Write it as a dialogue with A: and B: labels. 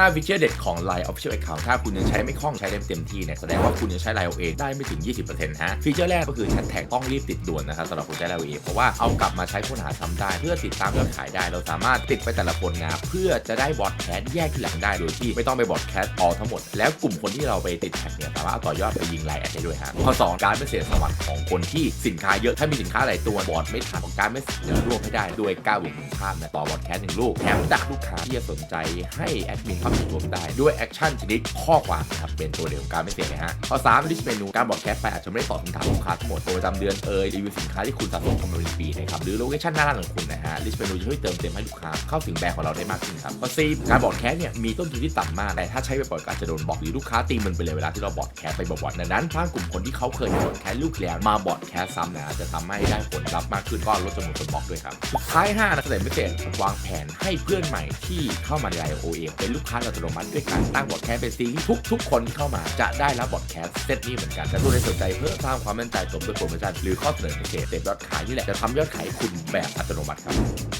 A: 5ฟีเจอร์เด็ดของ Line Official Account ถ้าคุณยังใช้ไม่คล่องใช้ได้ไม่เต็มที่เนี่ยแสดงว่าคุณยังใช้ Line OA ได้ไม่ถึง 20%ฮะฟีเจอร์แรกก็คือแชทแท็กต้องรีบติดด่วนนะครับสำหรับคนใช้ Line OA เพราะว่าเอากลับมาใช้ค้นหาซ้ำได้เพื่อติดตามยอดขายได้ เราสามารถติดไปแต่ละคนงานเพื่อจะได้บอทแคสแยกที่หลังได้โดยที่ไม่ต้องไปบอทแคสออทั้งหมด แล้วกลุ่มคนที่เราไปติดแท็กเนี่ยสามารถเอาต่อยอดไปยิงไลน์แอดได้ด้วยฮะข้อสองการไม่เสียสวัสดิ์ของคนที่สินค้าเยอะถ้ามีสินค้าหลายตัวบอทไม่ทันการไม่เสียรวบให้ได้ด้วยก้าวหนึ่งภาพนะต่อบอทแคสหนึ่งลูกแถมดักลูกค้าที่จะสนใจให้แอดมินเข้าถึงรวมได้ด้วยแอคชั่นชนิดข้อความนะครับเป็นตัวเดียวกับการไม่เสียเลยฮะข้อสามลิสต์เมนูการบอทแคสไปอาจจะไม่ได้ตอบคำถามลูกค้าทั้งหมดโปรประจำเดือนเอ่ยรีวิวสินค้าที่คุณสะสมกันมาเป็นปีนะครับหรือโลเคชั่นหน้าร้านของคุณนะฮะลิสต์เมนูจะช่วยเติมเต็มให้ลูกค้าเข้าถึงแบรนด์ของเราได้มากขึ้นครับข้อสี่การบอทแคสเนี่ยมีต้นทุนที่ต่ำมากแต่ถ้าใช้บ่อยๆก็อาจจะโดนบอกหรือลูกค้าตีมันไปเลยเวลาที่เราบอทแคสไปบ่อยๆดังนั้นถ้ากลุ่มคนที่เขาเคยบอทแคสลูกแล้วมาบอทแคสซ้ำนะจะทำให้ได้ผลลัพธ์มากขึ้นก็ลดจำนวนคนบล็อกด้วยครับสุดท้าย5นะเกษตรพิเศษวางแผนให้เพื่อนใหม่ที่เข้ามาในไอโอเอเป็นลูกค้าอัตโนมัติด้วยการตั้งบอดแคสเป็นซีที่ทุก ๆ คนที่เข้ามาจะได้รับบอดแคสเซตนี้เหมือนกันแต่ตัวใดสนใจเพื่อสร้างความมั่นใจจบด้วยโปรโมชั่นหรือข้อเสนอพิเศษเต็มยอดขายนี่แหละจะทำยอดขายคุณแบบอัตโนมัติครับ